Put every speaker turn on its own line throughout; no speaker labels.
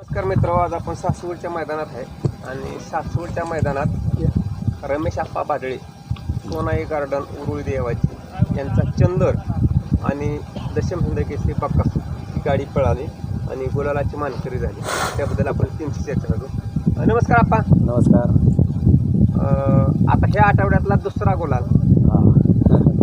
नमस्कार मित्र आज आपण सासवडच्या मैदानात आहे. आणि सासवडच्या मैदानात रमेश आप्पा बादळे सोनाई गार्डन उरुळी देवाची यांचा चंदर आणि दशम हिंद केसरी बाक्कास ही गाडी पळाली आणि गुलालाची मानकरी झाली. त्याबद्दल आपण तीनशे चर्चा करू. नमस्कार आप्पा.
नमस्कार.
आता ह्या आठवड्यातला दुसरा गुलाल.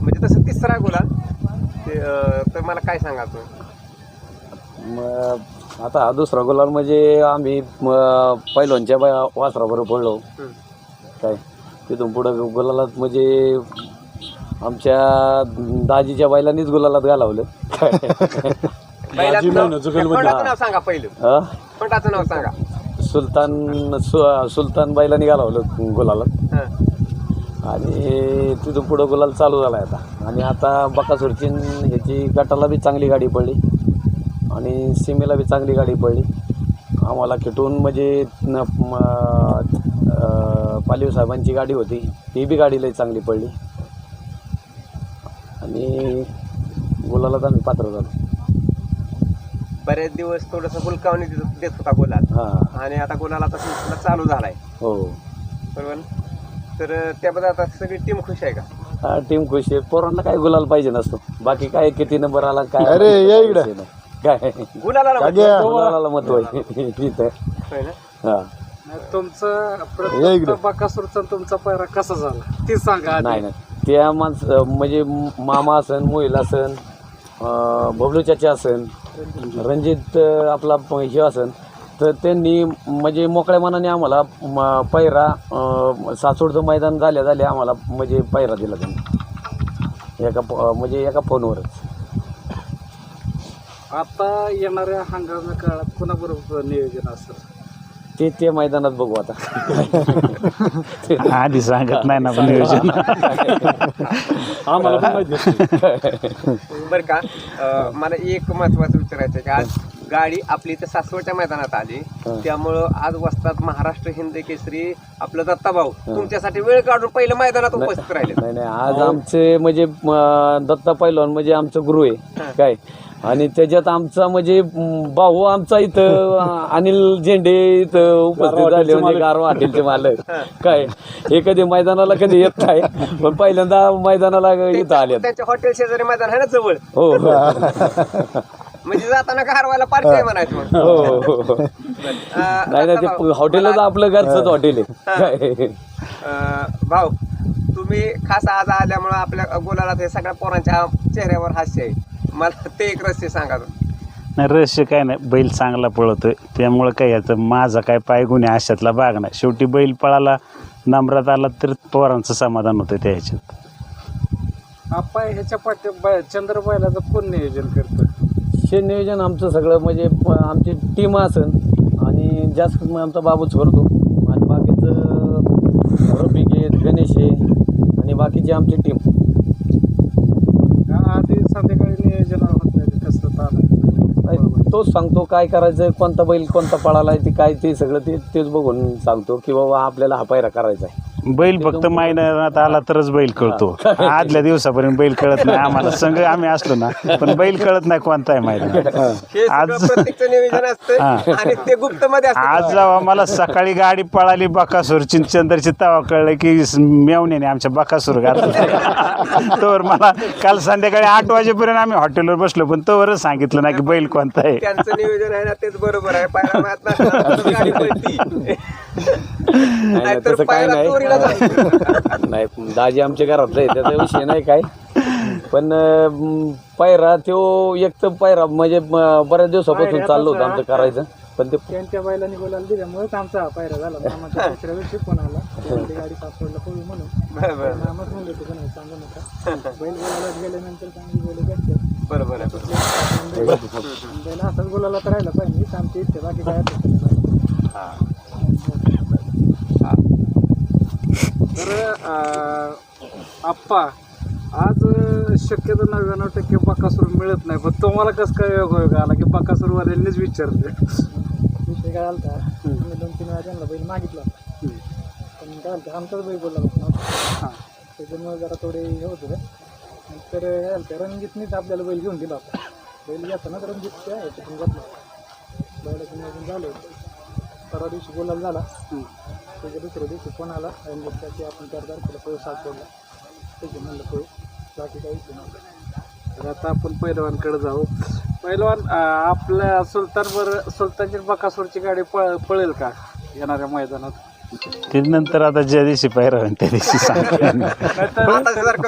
म्हणजे तसं तिसरा गुलाल. ते तर मला काय सांगा तुम्ही?
आता हा दुसरा गुलाल म्हणजे आम्ही म, पैलवानच्या बाया वासराबरोबर पडलो. काय? तिथून पुढं गुलालात म्हणजे आमच्या दाजीच्या बैलांनीच गुलालात घालावलं.
बैलाचं नाव- सांगा पहिलं.
हा?
खोंडाचं नाव सांगा.
सुलतान सु- सुलतान बैलांनी घालावलं गुलालात.
हां.
आणि तिथून पुढं गुलाल चालू झाला आता. आणि आता बकासूरची ह्याची गटाला बी चांगली गाडी पडली. आणि सीमेला बी चांगली गाडी पडली. आम्हाला किटून म्हणजे न- पालीव साहेबांची गाडी होती ती बी गाडी लई चांगली पडली. आणि गुलालात आम्ही पात्र झालो.
बरेच दिवस थोडस हुलकावणी देत देत होता गुलाल.
हां.
आणि आता गुलाल आता सिलसिला चालू झालाय.
हो.
बरोबर? तर त्याबद्दल आता सगळी टीम खुश आहे का?
हा टीम खुश आहे. पोरांना काय गुलाल पाहिजे नसतो. बाकी काय किती नंबर आला काय
अरे, ये इकडं.
काय
गुलाला होय ना?
हा.
तुमचं तुमचा पैरा कसा झाला? ते सांगा आधी.
नाही नाही. त्या माणस म्हणजे मामा असन मोहिल असन अं, बबलू चाचा असन रणजित अं, आपला प- हे असन तर त्यांनी म्हणजे मोकळ्या मनाने आम्हाला म- अं, सासवडचं मैदान झाल्या झाल्या आम्हाला म्हणजे पैरा दिला त्यांनी. एका प- म्हणजे एका फोनवरच.
आता येणाऱ्या हंगामी काळात कुणाबरोबर नियोजन असेल?
ते ते मैदानात बघू आता.
आधी सांगत नाही ना पण नियोजन.
आम्हाला पण माहिती
बरं का? अं, मला एक महत्वाचं विचारायचं आहे की आज गाडी आपली इथं सासवडच्या मैदानात आली.
हं.
त्यामुळं आज वस्तात महाराष्ट्र हिंद केसरी आपलं दत्ताभाऊ. तुमच्यासाठी वेळ काढून पहिलं मैदानात उपस्थित राहिले.
नाही नाही आज आमचे म्हणजे म, दत्ता पैलवान म्हणजे आमचं गुरु आहे काय? आणि त्याच्यात आमचा म्हणजे म, भाऊ आमचा इथं अ, अनिल झेंडे इथं उपस्थित झाले म्हणजे गारवा हॉटेलचे मालक. काय? हे कधी मैदानाला कधी येत नाही पण पहिल्यांदा मैदानाला इथं आले
त्यांच्या हॉटेल शेजारी मैदान आहे ना जवळ?
हो हो.
म्हणजे जाताना कारवायला पार्टी आहे म्हणायचं मग.
हो हो हो.
अं,
नाही नाही
दत्ताभाऊ,
ते हॉटेलच
मला-
आपलं घरचंच हॉटेल आहे. काय?
अं, भाऊ तुम्ही खास आज आल्यामुळं आपल्या बोलायला ते सगळ्या पोरांच्या चेहऱ्यावर हास्य आहे. मला ते एक रस्ते सांगा तुम्ही.
नाही रहस्य काय नाही. बैल चांगला पळतोय. त्यामुळं काय याचं माझा काय पाय गुन्हे अशातला भाग नाही. शेवटी बैल पळाला नंबरात आला तर पोरांचं समाधान होतं त्या ह्याच्यात.
आप्पा ह्याच्या पाठी बै- चंद्र बैलाचं कोण नियोजन करतं
हे नियोजन आमचं सगळं म्हणजे प- आमची टीम असन आणि जास्त मग आमचा बाबूच करतो आणि बाकीचं रफिक आहेत गणेश आहे आणि बाकीची आमची टीम
का आधी संध्याकाळी नियोजन होत नाही कसं
तोच सांगतो काय करायचं कोणता बैल कोणता पळाला आहे ते काय ते सगळं ते तेच बघून सांगतो की बाबा आपल्याला हा पायरा करायचा आहे.
बैल फक्त मैदानात आला तरच बैल कळतो. आदल्या दिवसापर्यंत बैल कळत नाही. आम्हाला संघ आम्ही असलो ना पण बैल कळत नाही कोणता आहे मैदान.
हे सगळं
आज-
प्रत्येकचं नियोजन असतं
हा.
आणि ते गुप्त मध्ये
आज
असतं
जेव्हा मला सकाळी गाडी पळाली बकासूरची चंद्रची तवा कळलं की स- मेवण्याने आमच्या बकासूर घातलं. तोवर मला काल संध्याकाळी आठ वाजेपर्यंत आम्ही हॉटेलवर बसलो पण तोवरच सांगितलं नाही की बैल कोणता आहे.
त्यांचं नियोजन आहे ना तेच बरोबर आहे. पायरा माहीत नसताना गाडी पळती.
नाही,
नाहीतर
तसं काय
पायरा
नाही.
चोरीला.
नाही दाजी आमच्या घरातलं आहे त्याचा विषय नाही काय. पण अं, पायरा तो एक तर पायरा म्हणजे म- बऱ्याच दिवसापासून चाललं होतं आमचं करायचं पण ते
त्यांच्या बैलांनी बोलायला दिल्यामुळेच आमचा हा पैरा झाला. मामाच्या दुसऱ्या दिवशी फोन आला. ती गाडी सापडला पळू म्हणून. मामाच म्हणले होते नाही सांगू नका. बैल बोलायला गेल्यानंतर चांगली बैल भेटते
बरोबर आहे बरोबर.
बैल असाच बोलायला तर राहिला पाहिजे हीच आमची इच्छा बाकी काय अपेक्षा नाही.
हा.
तर आप्पा आज शक्यतो नव्याण्णव टक्के बकासूर मिळत नाही पण तुम्हाला कसं काय योग योग आला की बकासूरवाल्यांनीच विचारले विषय काय आलता? आम्ही दोन तीन वेळा त्यांना बैल मागितला. होता. पण काय आलता? आमचाच बैल बोलला होता. त्याच्यामुळे जरा थोडे हे होत. होते नंतर आलत्या रणजितनीच आपल्याला बैल घेऊन दिला होता. बैल घेताना रणजितच्या ह्याच्यातून घेतला होता. बैलाचं नियोजन झालं होतं. परवा दिवशी बोलायला झाला. त्याच्या दुसऱ्या दिवशी फोन आला आणि की आपण चार तारखेला पळू साथ सोडला त्याचे म्हणलं पळू. बाकी काही विषय तर आता आपण पैलवानकडे जाऊ. पैलवान आपल्या सुलतानवर सुलतानची बकासूरची गाडी पळ पळेल का येणाऱ्या मैदानात?
ते नंतर आता ज्या दिवशी होईल त्या दिवशी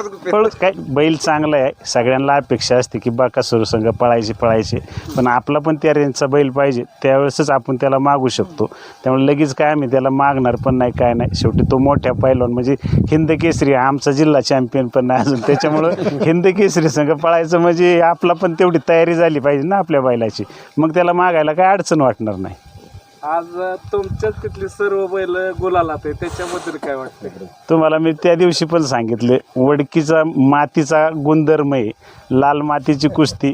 गुपित.
पण काय बैल चांगला आहे. सगळ्यांना अपेक्षा असते की बाकासूर संघ पळायचे पळायचे. पण आपला पण त्या रेंजचा बैल पाहिजे. त्यावेळेसच आपण त्याला मागू शकतो. त्यामुळे लगेच काय आम्ही त्याला मागणार पण नाही काय नाही. शेवटी तो मोठ्या पैलवान. म्हणजे हिंद केसरी. आमचा जिल्हा चॅम्पियन पण नाही अजून. त्याच्यामुळं हिंद केसरी संघ पळायचं म्हणजे आपला पण तेवढी तयारी झाली पाहिजे ना आपल्या बैलाची. मग त्याला मागायला काय अडचण वाटणार नाही.
आज तुमच्यात तुमच्याच तिथली सर्व बैल गुलाला ते त्याच्याबद्दल काय वाटतं
तुम्हाला मी त्या दिवशी पण सांगितले वडकीचा मातीचा गुणधर्म आहे. लाल मातीची कुस्ती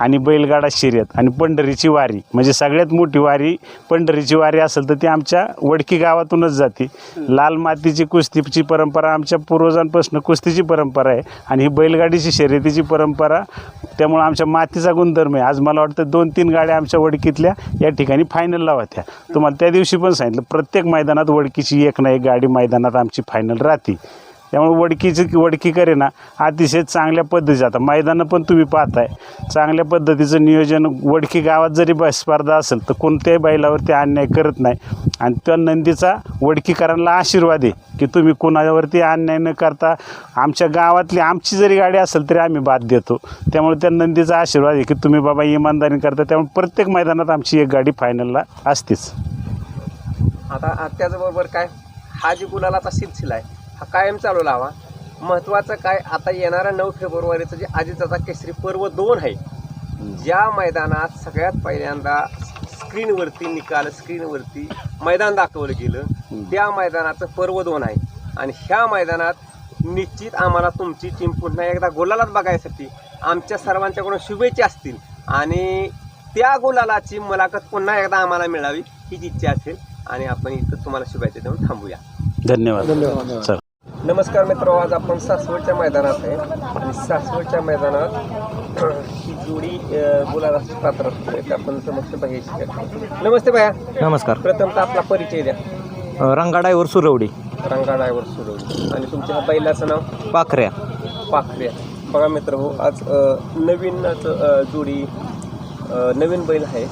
आणि बैलगाडा शर्यत आणि पंढरीची वारी. म्हणजे सगळ्यात मोठी वारी पंढरीची वारी असेल तर ती आमच्या वडकी गावातूनच जाते. लाल मातीची कुस्तीची परंपरा आमच्या पूर्वजांपासून कुस्तीची परंपरा आहे आणि ही बैलगाडीची शर्यतीची परंपरा त्यामुळं आमच्या मातीचा गुणधर्म आहे. आज मला वाटतं दोन तीन गाड्या आमच्या वडकीतल्या या ठिकाणी फायनलला होत्या. तुम्हाला त्या दिवशी पण सांगितलं प्रत्येक मैदानात वडकीची एक ना एक गाडी मैदानात आमची फायनल राहते. त्यामुळे वडकीची वडकी करे ना अतिशय चांगल्या पद्धतीचं. आता मैदानं पण तुम्ही पाहताय. चांगल्या पद्धतीचं नियोजन वडकी गावात जरी ब स्पर्धा असेल तर कोणत्याही बैलावरती अन्याय करत नाही. आणि त्या नंदीचा वडकीकरांना आशीर्वाद आहे की तुम्ही कोणावरती अन्याय न करता आमच्या गावातली आमची जरी गाडी असेल तरी आम्ही बाद देतो. त्यामुळे त्या नंदीचा आशीर्वाद आहे की तुम्ही बाबा इमानदारी करता. त्यामुळे प्रत्येक मैदानात आमची एक गाडी फायनलला असतेच.
आता त्याचबरोबर काय? हा जी गुलालाचा सिलसिला आहे हा कायम चालू लावा महत्त्वाचं काय आता येणाऱ्या नऊ फेब्रुवारीचं जे आजीचा केसरी पर्व दोन आहे ज्या मैदानात सगळ्यात पहिल्यांदा स्क्रीनवरती निकाल स्क्रीनवरती मैदान दाखवलं गेलं त्या मैदानाचं पर्व दोन आहे. आणि ह्या मैदानात निश्चित आम्हाला तुमची टीम पुन्हा एकदा गोलालाच बघायसाठी आमच्या सर्वांच्याकडून शुभेच्छा असतील. आणि त्या गोलालाची मुलाखत पुन्हा एकदा आम्हाला मिळावी हीच इच्छा असेल. आणि आपण इथं तुम्हाला शुभेच्छा देऊन थांबूया.
धन्यवाद. चल.
नमस्कार मित्र आज आपण सासवडच्या मैदानात आहे. आणि सासवडच्या मैदानात ही जोडी गुलाबाची पात्र असते ते आपण समक्ष पाहिजे नमस्ते भैया
नमस्कार.
प्रथमतः आपला परिचय द्या.
अ, रंगाडाईवर सुरवडी.
रंगा ड्रायव्हर सुरू आणि तुमच्या ह्या बैलाचं नाव?
पाखऱ्या.
पाखऱ्या. बघा मित्र हो आज नवीनच जोडी नवीन बैल आहे.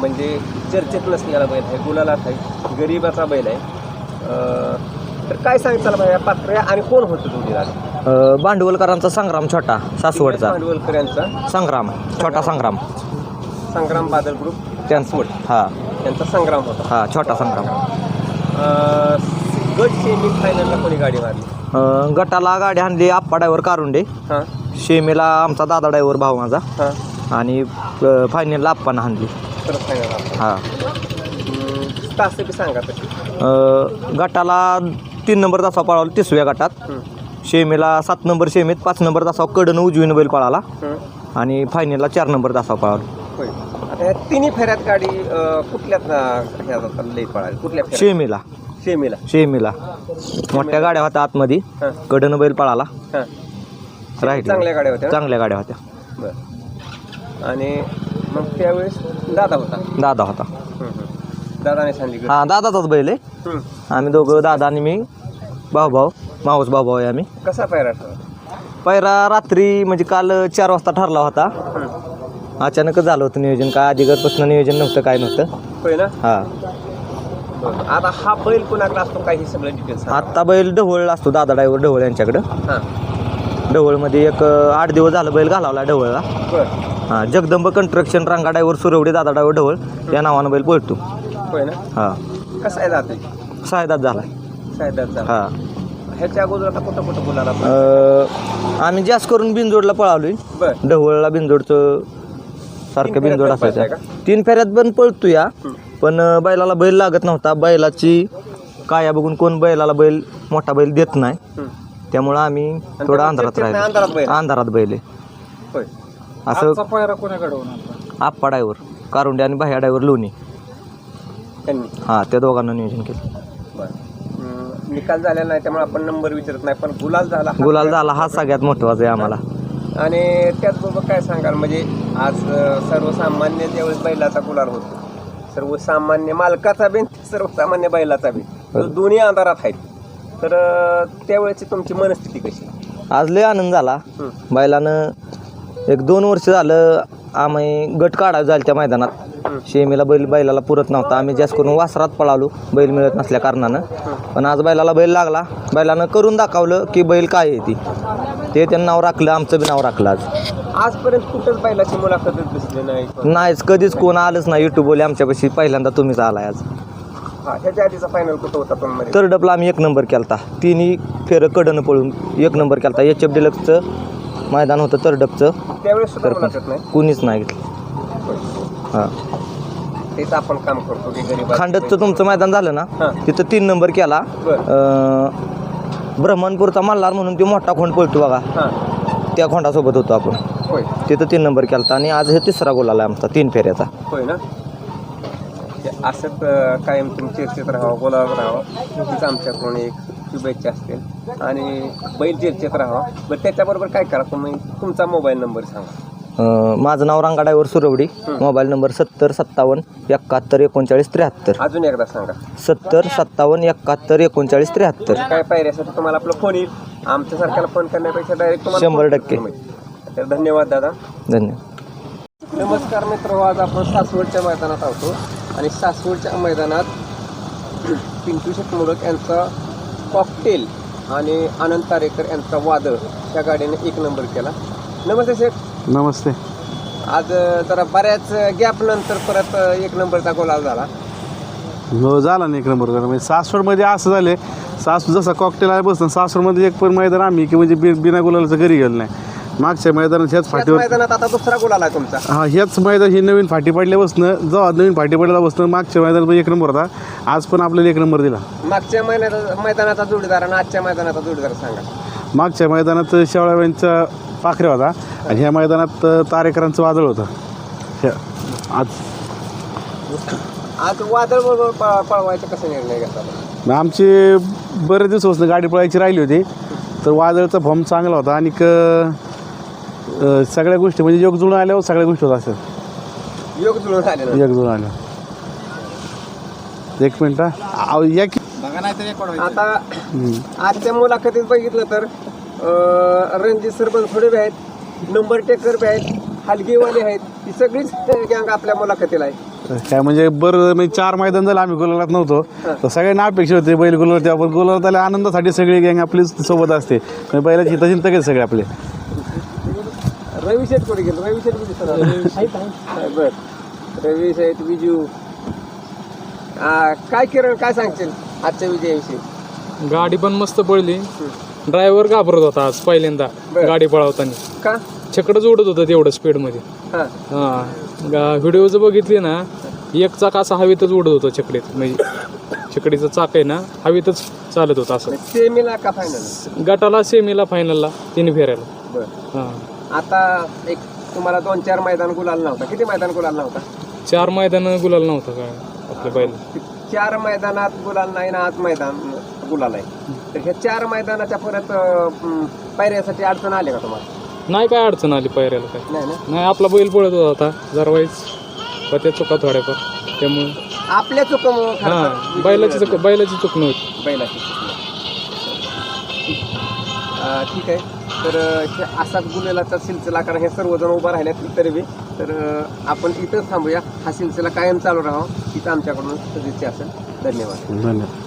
म्हणजे चर्चेत नसलेला बैल आहे गुलालात आहे गरीबाचा बैल आहे. तर काय सांगताल भैया पाखऱ्या आणि कोण होतं जोडीला
अ, भांडवलकरांचा संग्राम छोटा सासवडचा.
भांडवलकर यांचा
संग्राम छोटा संग्राम.
संग्राम बादल ग्रुप
त्यांचा हा.
यांचा संग्राम होता.
हा छोटा संग्राम.
अं, गट सेमी फायनलला कोणी गाडी मारली?
अ, गटाला गाडी आणली आप्पा डायव्हर कारुंडे.
हां.
शेमीला आमचा दादा डायव्हर भाऊ माझा.
हां.
आणि अ, फायनलला आप्पानं आणली.
तर फायनल
हा.
तास बी सांगा तशी.
गटाला तीन नंबर तासा पळावला तिसव्या गटात. शेमीला सात नंबर शेमीत पाच नंबर तासा कडनं उजवीनं बैल पळाला. आणि फायनलला चार नंबर तासा पळाला.
होय. आता ह्या तिन्ही फेऱ्यात गाडी अं, कुठल्यात अं, ह्या जातात लई पळाली? कुठल्या फेऱ्यात?
शेमीला.
सेमीला
शेमीला. मोठ्या गाड्या होत्या आतमध्ये.
हां.
कडनं बैल पळाला.
हां.
राईट
चांगल्या गाड्या होत्या?
चांगल्या गाड्या होत्या.
बरं. आणि मग त्यावेळेस दादा होता?
दादा होता.
दादाने सांगितली.
हा दादाचाच बैल आहे.
हं.
आम्ही दोघं दादा आणि मी भाऊ भाऊ माऊस भाऊ भाऊ आहे आम्ही.
कसा पायरा ठरला?
पहिला रात्री म्हणजे काल चार वाजता ठरला होता.
हं.
अचानकच झालं होतं नियोजन. काय अधिगतपासून नियोजन नव्हतं काय नव्हतं.
होय ना?
हा.
बरं. आता हा बैल कोणाकडे असतो? काही सगळं डिटेल्स
आत्ता बैल ढवळ असतो दादा ड्रायव्हर ढवळ यांच्याकडं.
हां.
ढवळमध्ये एक अं, आठ दिवस झालं बैल घालावला ढवळला.
बरं.
हां जगदंब कंस्ट्रक्शन रांगा ड्रायव्हर सुरवडी दादा ड्रायव्हर ढवळ या नावानं बैल पळतो.
होय ना?
हां.
कसा आहे जाते
सायदात झाला.
सायदात जा
हां.
ह्याच्या अगोदर आता कुठं कुठं बोलायला
अं, आम्ही जास्त करून बिनजोडला पळालोय.
बरं.
ढवळला बिनजोडचं
तीन
सारखं
फेऱ्यात
बिनजोड
पण
असायचं.
पळताय
तीन फेऱ्यात पण पळतो या. पण अं, बैलाला बैल लागत नव्हता. बैलाची काया बघून कोण बैलाला बैल मोठा बैल देत नाही. त्यामुळं आम्ही थोडं
त्यामुळे
अंधारात
नाही, अंधारात बैल.
राहिलो अंधारात बैल आहे.
होय.
असं
आजचा पायरा कोणाकडे होणार?
आप्पा डायव्हर कारुंडे आणि भाया डायव्हर लोणी.
त्यांनी
हां त्या दोघांना नियोजन केलं.
बरं. निकाल झालेला नाही त्यामुळे आपण नंबर विचारत नाही पण गुलाल झाला हा
गुलाल झाला हा सगळ्यात महत्त्वाचा आहे आम्हाला.
आणि त्याचबरोबर काय सांगाल म्हणजे आज अं, सर्वसामान्य ज्यावेळेस बैलाचा गुलाल होतो सर्वसामान्य मालकाचा बी आणि सर्वसामान्य बैलाचा बी. तर दोन्ही अंधारात आहेत. तर अं, त्यावेळेची तुमची मनस्थिती कशी?
आज लय आनंद झाला.
हं.
बैलानं एक दोन वर्ष झालं आम्ही गट काढायला जायला त्या मैदानात. शेमीला बैल बैलाला पुरत नव्हता. आम्ही जास्त करून वासरात पळालो बैल मिळत नसल्या कारणानं. पण आज बैलाला बैल लागला. बैलानं करून दाखवलं की बैल काय आहे ती. ते त्यांनी नाव राखलं आमचं बी नाव राखलं आज.
आजपर्यंत कुठंच बैलाची मुलाखतच दिसली नाही.
नाहीच कधीच कोण आलंच नाही युट्यूबवले आमच्यापाशी. पहिल्यांदा तुम्हीच आलाय आज.
हा ह्याच्या आधीचा फायनल कुठं होता पण मध्ये
तर डबला आम्ही एक नंबर केलता. तिन्ही फेरं कडनं पळून एक नंबर केलता. एच एफ डिलक्सचं मैदान होतं तरडपचं
त्यावेळेस सुद्धा मुलाखत नाही?
कुणीच नाही घेतलं. हां.
तेच आपण काम करतो की गरीब
खांडतचं तुमचं मैदान झालं ना?
हां.
तिथं तीन नंबर केला.
बरं.
अं, ब्रह्मणपूरचा मल्हार म्हणून तो मोठा खोंड पळतो बघा.
हां.
त्या खोंडासोबत होतो आपण.
होय.
तिथं तीन नंबर केला आणि आज हे तिसरा गोल आला आमचा तीन फेऱ्याचा.
होय ना? ते असंच अं, कायम तुम्ही चर्चेत राहावं बोलावं राहावं. हीच आमच्याकडून एक शुभेच्छा असतील. आणि बैल चर्चेत राहावं. बरं त्याच्याबरोबर काय करा तुम्ही? तुमचा मोबाईल नंबर सांगा.
माझं नाव रांगाडायवर सुरवडी. मोबाईल नंबर सत्तर सत्तावन्न एकाहत्तर एकोणचाळीस त्र्याहत्तर.
अजून एकदा सांगा.
सत्तर सत्तावन्न एकाहत्तर एकोणचाळीस त्र्याहत्तर.
काय पायऱ्यासाठी तुम्हाला आपला फोन येईल? आमच्यासारख्याला फोन करण्यापेक्षा डायरेक्ट तुम्हाला
शंभर टक्के.
तर धन्यवाद दादा.
धन्यवाद.
नमस्कार मित्र आज आपण सासवडच्या मैदानात आहोतो. आणि सासवडच्या मैदानात पिंटू शेठ मोडक यांचा कॉकटेल आणि आनंद तारेकर यांचा वादळ या गाडीने एक नंबर केला. नमस्ते शेठ.
नमस्ते.
आज जरा बऱ्याच गॅप नंतर परत एक नंबरचा गोलाल झाला.
हो झाला ना एक नंबर. करा म्हणजे सासवडमध्ये असं झाले सासू जसा कॉकटेल आहे बसतं सासवडमध्ये एक पण मैदान आम्ही की म्हणजे बि बिना गुलालाचं घरी गेलो नाही. मागच्या मैदानात ह्याच
त्याच
फाटीवर
मैदानात आता दुसरा गोलाल आहे तुमचा.
हा ह्याच मैदान ही नवीन फाटी पडल्यापासनं जेव्हा नवीन फाटी पडल्यापासून मागच्या मैदानात एक नंबर होता. आज पण आपल्याला एक नंबर दिला.
मागच्या महिन्यात मैदानाचा जोडीदार आणि आजच्या मैदानाचा जोडीदार सांगा.
मागच्या मैदानात शेवळ्यांचा पाखऱ्या होता. आणि ह्या मैदानात तारेकरांचं वादळ होतं. ह्या- आज.
आज वादळ बरोबर प- पळवायचा कसा निर्णय घेतला?
मग आमची बरेच दिवसापासून गाडी पळायची राहिली होती. तर वादळचा फॉर्म चांगला होता. आणि क- अं, सगळ्या गोष्टी म्हणजे योग जुळून आल्यावर सगळ्या गोष्टी होत असतात
योग जुळून आलेला.
योग जुळून आल्या एक मिनिट हा. आव, या की
आता आजच्या मुलाखतीत बघितलं तर रणजित सरपंच थोडे बी आहेत नंबर टेकर बी आहेत हलगीवाले आहेत ही सगळीच गँग आपल्या मुलाखतीला आहे
काय म्हणजे बरं म्हणजे चार मैदान झालं आम्ही गुलालात नव्हतो. तर सगळ्यांना अपेक्षा होते बैल गुलाला ते आपण गुलालात आल्या आनंदासाठी सगळी गँग आपली सोबत असते. म्हणजे बैलाची हिताचिंत सगळे सगळे आपले.
रवी शेठ कुठे गेलो? रवी शेठ कुठे सर? बर. रवी शेठ विजू. आ, काय किरण काय सांगशील आजच्या विजयाविषयी?
गाडी पण मस्त पडली. ड्रायव्हर घाबरत होता आज पहिल्यांदा
बरं.
गाडी पळवताना.
का?
छकडच उडत होतं तेवढं स्पीडमध्ये.
हा.
हां. व्हिडिओ जर बघितली ना एक चाक असा हवेतच उडत होतं छकडीत. म्हणजे छकडीचं चाक आहे ना हवेतच चालत होतं असं.
सेमीला का फायनल
गटाला सेमीला फायनलला तीन फेऱ्याला.
बर.
हां.
आता एक तुम्हाला दोन चार मैदान गुलाल नव्हता. किती मैदान गुलाल नव्हता?
चार मैदान गुलाल नव्हतं काय आपल्या बैल
चार मैदानात गुलाल नाही ना आज मैदान. गुलाल आहे तर ह्या चार मैदानाच्या परत पायऱ्यासाठी अडचण आली का तुम्हाला?
नाही काय अडचण आली पायऱ्याला काय?
नाही ना
नाही आपला बैल पळत होता जरा वाईज त्या चुका थोड्याफार. त्यामुळे
आपल्या चुकामुळं खरं तर
हां बैलाची चुक बैलाची चूक नव्हती.
बैलाची अं, ठीक आहे. तर अं, हे असाच गुन्हेलाचा सिलसिला कारण हे सर्वजण उभा राहिल्यात इतर बी. तर अं, आपण इथंच थांबूया. हा सिलसिला कायम चालू राहावा. इथं आमच्याकडून सदिच्छा असेल. धन्यवाद.
धन्यवाद.